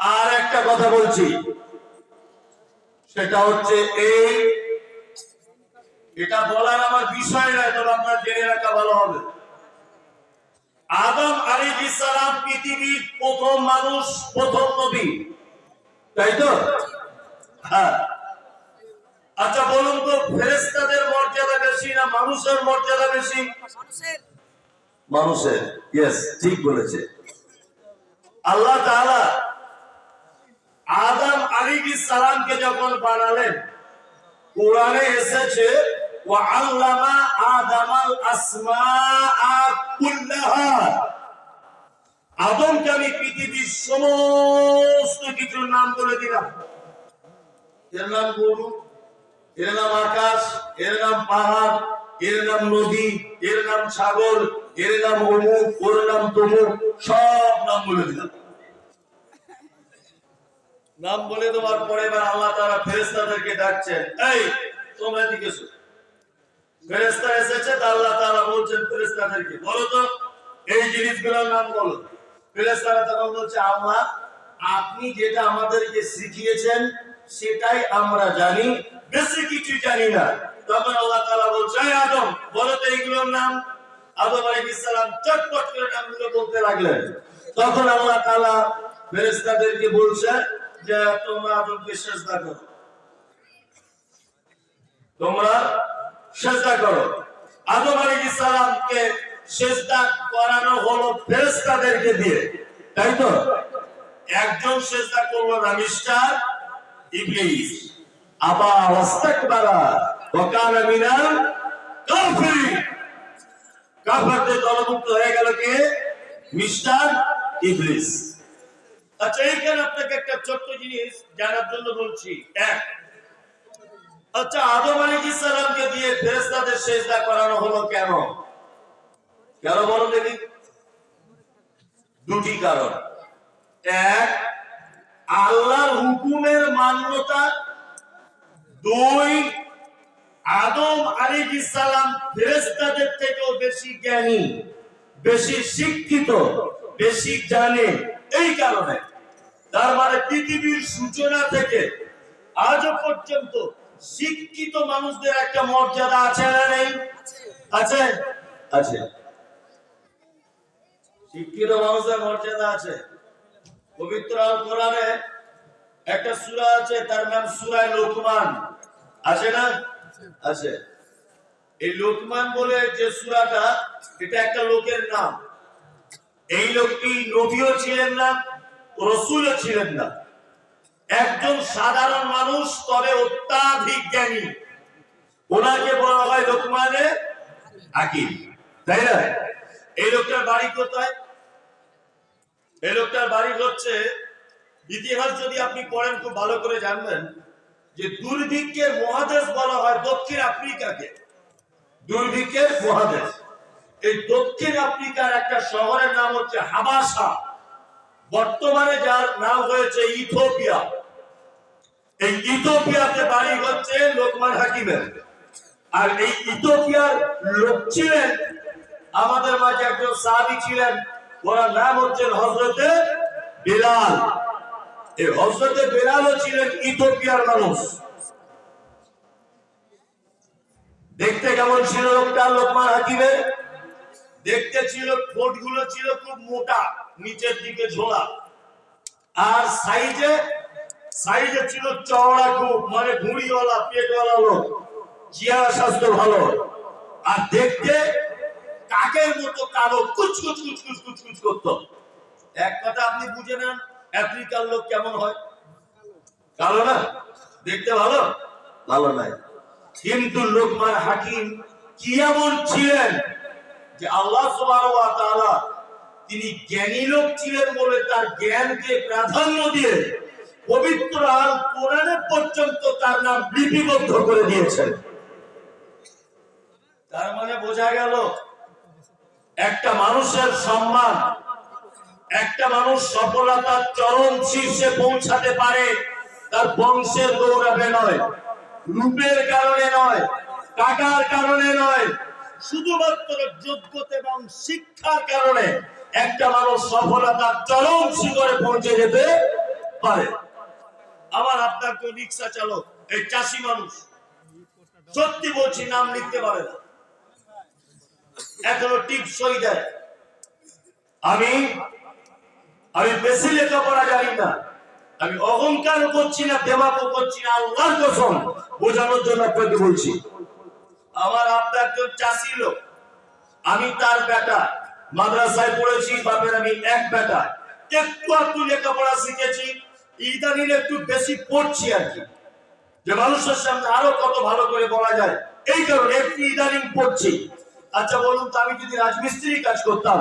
আর একটা কথা বলছি। সেটা হচ্ছে এই এটা বলার আমার বিষয় নয় তবে আপনার জেনে রাখা ভালো হবে। আদম আলী সালাম পৃথিবীর প্রথম মানুষ প্রথম নবী। তাই তো? হ্যাঁ। আচ্ছা বলুন তো ফেরেস্তাদের মর্যাদা বেশি না মানুষের মর্যাদা বেশি? মানুষের। ইয়েস ঠিক বলেছে। আল্লাহ তাআলা আদম আলী সালামকে যখন বানালেন, কোরআনে এসেছে আদমকে আমি পৃথিবীর সমস্ত কিছুর নাম বলে দিলাম। এর নাম গরু, এর নাম আকাশ, এর নাম পাহাড়, এর নাম নদী, এর নাম সাগর, এর নাম অমুক, ওর নাম তমুক, সব নাম বলে দিলাম। নাম বলে দেওয়ার পরে এবার আল্লাহ তারা ফেরেস্তাদেরকে ডাকছেন, এই, তোমরা এসো। ফেরেস্তা এসেছে আল্লাহ তারা বলছেন ফেরেস্তাদেরকে বলো তো, এই জিনিসগুলোর নাম বলো। ফেরেস্তারা তখন বলছে, আল্লাহ, আপনি যেটা আমাদেরকে শিখিয়েছেন, সেটাই আমরা জানি, বেশি কিছু জানি না। তখন আল্লাহ তাআলা বলছে, "এই আদম, বলো তো এইগুলোর নাম? আদম আলাইহিস সালাম চটপট করে নামগুলো বলতে লাগলেন। তখন আল্লাহ তাআলা ফেরেশতাদেরকে বলছে যে তোমরা আদমকে সেজদা করো। তোমরা সেজদা করো। আদম আলাইহিস সালামকে সেজদা করানো হলো ফেরেশতাদেরকে দিয়ে, তাই তো? একজন করল না মিস্টার ইবলিস। আবা ওয়াস্তাকবারা দলভুক্ত হয়ে গেল কে? মিস্টার ইবলিস। আচ্ছা এইখানে আপনাকে একটা ছোট্ট জিনিস জানার জন্য বলছি। এক আচ্ছা আদম আলাইহিস সালামকে দিয়ে ফেরেশতাদের সেজদা করানো হলো কেন? কেন বলো দেখি। দুটি কারণ। এক, আল্লাহর হুকুমের মান্যতা। দুই, আদম আলাইহিস সালাম ফেরেশতাদের থেকেও বেশি জ্ঞানী, বেশি শিক্ষিত, বেশি জানে। এই কারণে তার মানে পৃথিবীর সূচনা থেকে আজও পর্যন্ত শিক্ষিত মানুষদের একটা মর্যাদা আছে না নেই? আছে। আছে? শিক্ষিত মানুষের মর্যাদা আছে। পবিত্র আল কোরআনে একটা সূরা আছে তার নাম সূরা লোকমান। আছে না? আছে। এই লোকমান বলে যে সূরাটা এটা একটা লোকের নাম। এই লোকটি নবীও ছিলেন না রসুলও ছিলেন না। একজন সাধারণ মানুষ, তবে অত্যাধিক জ্ঞানী। ওনাকে বলা হয় লোকমানে হাকিম তাই না? এই লোকটার বাড়ি কোথায়? এই লোকটার বাড়ি হচ্ছে, ইতিহাস যদি আপনি পড়েন, খুব ভালো করে জানবেন যে দুর্ভিক্ষের মহাদেশ বলা হয় দক্ষিণ আফ্রিকাকে। দুর্ভিক্ষের মহাদেশ। এই দক্ষিণ আফ্রিকার একটা শহরের নাম হচ্ছে হাবাসা। বর্তমানে যার নাম হয়েছে ইথোপিয়া এই ইথোপিয়াতে বাড়ি হচ্ছে লোকমান হাকিমের। আর এই ইথোপিয়ার লোক ছিলেন, আমাদের মাঝে একজন সাহাবি ছিলেন, ওনার নাম হচ্ছেন হজরতে বিলাল। এই হজরতে বিলালও ছিলেন ইথোপিয়ার মানুষ। দেখতে কেমন ছিল লোকটা লোকমান হাকিমের? দেখতে ছিল ঠোঁট ছিল খুব মোটা। নিচের দিকে ঝোলা। আর সাইজে সাইজে ছিল চওড়া খুব মানে ভুঁড়িওয়ালা পেটওয়ালা লোক। চেহারা স্বাস্থ্য ভালো। আর দেখতে কাকের মতো কালো, কুচ কুচ কুচ কুচ কুচ কুচ করতো। এক কথা আপনি বুঝে নেন, আফ্রিকার লোক কেমন হয়? কালো না? দেখতে ভালো? ভালো নাই। কিন্তু লোকমান হাকিম কি এমন ছিলেন যে আল্লাহ সুবহানাহু ওয়া তাআলা তিনি জ্ঞানী লোক ছিলেন বলে তার জ্ঞানকে প্রাধান্য দিয়ে পবিত্র আল কোরআনে পর্যন্ত তার নাম লিপিবদ্ধ করে দিয়েছেন। তার মানে বোঝা গেল, একটা মানুষের সম্মান, একটা মানুষ সফলতার চরম শীর্ষে পৌঁছাতে পারে তার বংশের গৌরবে নয়, রূপের কারণে নয়, টাকার কারণে নয়, শুধুমাত্র যোগ্যতা এবং শিক্ষার কারণে। একটা মানুষ সফলতার চরম শিখরে পৌঁছে যেতে পারে। আমার আপনার কেউ রিক্সা চালক, এই চাষি মানুষ, সত্যি বলছি নাম লিখতে পারে না। এখনও টিপসই দেয়। আমি আমি বেশি লেখাপড়া জানি না। আমি অহংকার করছি না দেমাকও করছি না, আল্লাহর কসম, বোঝানোর জন্য আপনাকে বলছি। আমার আপনার চাষি লোক, আমি তার বেটা মাদ্রাসায় পড়েছি, বাপের আমি এক বেটা। একটু একটু লেখাপড়া শিখেছি, ইদানিং একটু বেশি পড়ছি আর কি। যে মানুষের সামনে আরও কত ভালো করে বলা যায়, এই কারণে একটু ইদানিং পড়ছি। আচ্ছা বলুন তো, আমি যদি রাজমিস্ত্রি কাজ করতাম,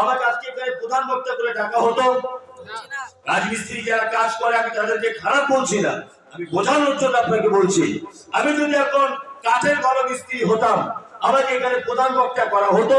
আমাকে আজকে এখানে প্রধান বক্তা করে ডাকা হতো? রাজমিস্ত্রি যারা কাজ করে, আমি তাদেরকে খারাপ বলছি না, আমি বোঝানোর জন্য আপনাকে বলছি। আমি যদি এখন কাঠের ভালো মিস্ত্রি হতাম, আমাকে এখানে প্রধান বক্তা করা হতো?